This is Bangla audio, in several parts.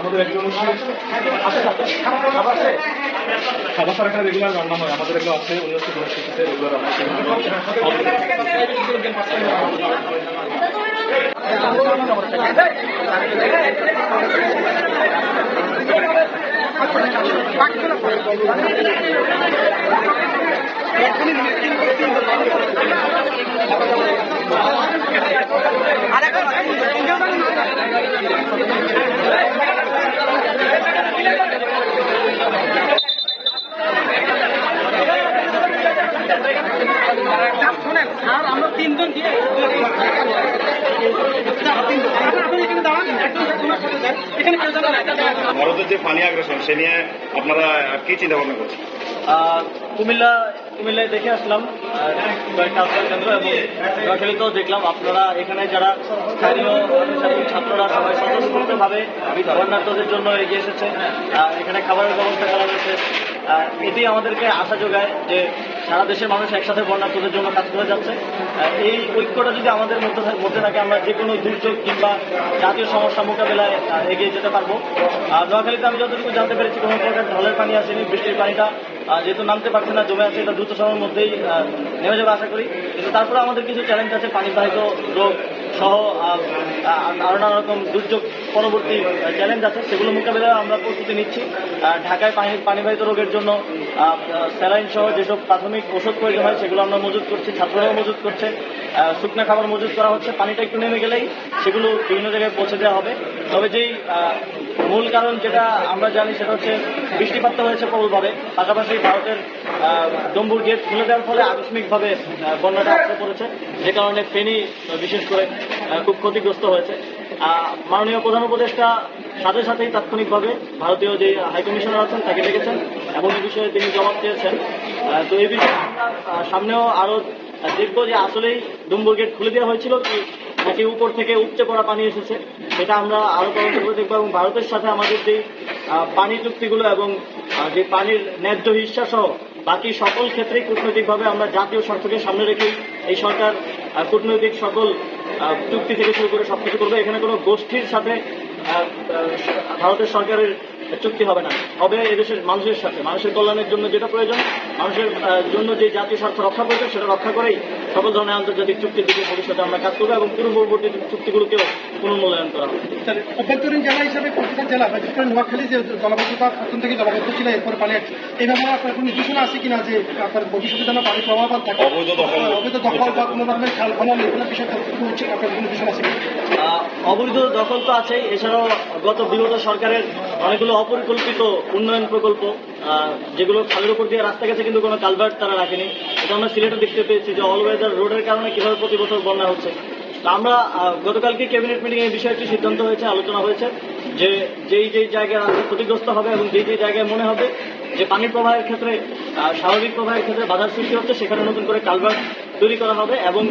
আমাদের একজন খাবার স্যার এখানে রেগুলার রান্না হয় আমাদের এগুলো আছে রেগুলার রান্না স্যার আমরা তিনজন দিয়ে আপনি এখানে কেউ যাবে না। ভারতের যে পানি আগ্রাসন, সে নিয়ে আপনারা কি চিন্তা ভাবনা করছেন কুমিল্লা, কুমিল্লায় দেখে আসলাম কয়েকটা আশ্রয় কেন্দ্র এবং নোয়াখালীতেও দেখলাম আপনারা এখানে যারা স্থানীয় ছাত্ররা সবাই স্বতঃস্ফূর্তভাবে বন্যার্থদের জন্য এগিয়ে এসেছে। এখানে খাবারের ব্যবস্থা করা হয়েছে। এটি আমাদেরকে আশা যোগায় যে সারা দেশের মানুষ একসাথে বন্যার্থদের জন্য কাজ করে যাচ্ছে। এই ঐক্যটা যদি আমাদের মধ্যে মধ্যে থাকে, আমরা যে কোনো দুর্যোগ কিংবা জাতীয় সমস্যা মোকাবেলায় এগিয়ে যেতে পারব। নোয়াখালীতে আমি যতটুকু জানতে পেরেছি, কোনো প্রকার ঢলের পানি আসেনি, বৃষ্টির পানিটা যেহেতু নামতে পারছে না, জমে আছে, এটা দ্রুত সময়ের মধ্যেই নেমে যাবে আশা করি। কিন্তু তারপরে আমাদের কিছু চ্যালেঞ্জ আছে, পানিবাহিত রোগ সহ আরও নানা রকম দুর্যোগ পরবর্তী চ্যালেঞ্জ আছে। সেগুলো মোকাবিলায় আমরা প্রস্তুতি নিচ্ছি। ঢাকায় পানি, পানিবাহিত রোগের জন্য স্যালাইন সহ যেসব প্রাথমিক ওষুধ প্রয়োজন হয়, সেগুলো আমরা মজুত করছি, ছাত্ররাও মজুত করছে। শুকনা খাবার মজুত করা হচ্ছে, পানিটা একটু নেমে গেলেই সেগুলো বিভিন্ন জায়গায় পৌঁছে দেওয়া হবে। তবে যেই মূল কারণ যেটা আমরা জানি সেটা হচ্ছে বৃষ্টিপাত হয়েছে প্রবলভাবে, পাশাপাশি ভারতের ডম্বুর গেট খুলে দেওয়ার ফলে আকস্মিকভাবে বন্যাটা আসতে পড়েছে। যে কারণে ফেনী, বিশেষ করে খুব ক্ষতিগ্রস্ত হয়েছে। মাননীয় প্রধান উপদেষ্টা সাথে সাথেই তাৎক্ষণিকভাবে ভারতীয় যে হাইকমিশনার আছেন তাকে ডেকেছেন এবং এই বিষয়ে তিনি জবাব চেয়েছেন তো এই বিষয়ে আমরা সামনেও আরও দেখব যে আসলেই ডুম্বুর গেট খুলে দেওয়া হয়েছিল কি নাকি উপর থেকে উপচে পড়া পানি এসেছে। সেটা আমরা আরও তদন্ত করে দেখব এবং ভারতের সাথে আমাদের যে পানি চুক্তিগুলো এবং যে পানির ন্যায্য হিস্সা সহ বাকি সকল ক্ষেত্রেই কূটনৈতিকভাবে আমরা জাতীয় স্বার্থকে সামনে রেখে এই সরকার কূটনৈতিক সকল চুক্তি থেকে শুরু করে সবকিছু করবে। এখানে কোনো গোষ্ঠীর সাথে ভারতের সরকারের চুক্তি হবে না। হবে এদেশের মানুষের সাথে। মানুষের কল্যাণের জন্য যেটা প্রয়োজন মানুষের জন্য যে জাতীয় স্বার্থ রক্ষা প্রয়োজন সেটা রক্ষা করেই সকল ধরনের আন্তর্জাতিক চুক্তির দিকে ভবিষ্যতে আমরা কাজ করব এবং পূর্ববর্তী চুক্তিগুলোকেও পুনর্মূল্যায়ন করা হবে। অভ্যন্তরীণ জেলা হিসাবে প্রতিটা জেলা বিশেষ করে নোয়াখালী যে জলবদ্ধতা প্রথম থেকে জলবদ্ধ ছিল এরপরে পানি এই ব্যাপারে আপনার কোনো নির্দেশনা আছে কিনা যে আপনার ভবিষ্যতে যেন পানি প্রবাহ থাকে অবৈধ দখল। বা কোনো ধরনের খাল খনন এগুলো হচ্ছে আপনার কোনো নির্দেশনা আছে অবৈধ দখল তো আছেই। এছাড়াও গত বিগত সরকারের অনেকগুলো অপরিকল্পিত উন্নয়ন প্রকল্প যেগুলো খালের উপর দিয়ে রাস্তা গেছে কিন্তু কোনো কালভার্ট তারা রাখেনি। এটা আমরা সিলেটে দেখতে পেয়েছি যে অল ওয়েদার রোডের কারণে কীভাবে প্রতি বছর বন্যা হচ্ছে। আমরা গতকালকে ক্যাবিনেট মিটিং এই বিষয়টি সিদ্ধান্ত হয়েছে, আলোচনা হয়েছে যে যেই যেই জায়গায় রাস্তা ক্ষতিগ্রস্ত হবে এবং যেই যেই জায়গায় মনে হবে যে পানি প্রবাহের ক্ষেত্রে স্বাভাবিক প্রবাহের ক্ষেত্রে বাধার সৃষ্টি হচ্ছে, সেখানে নতুন করে কালভার্ট তৈরি করা হবে এবং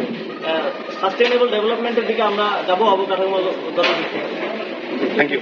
সাস্টেইনেবল ডেভেলপমেন্টের দিকে আমরা যাব অবকাঠামোগত দিক। থেকে থ্যাংক ইউ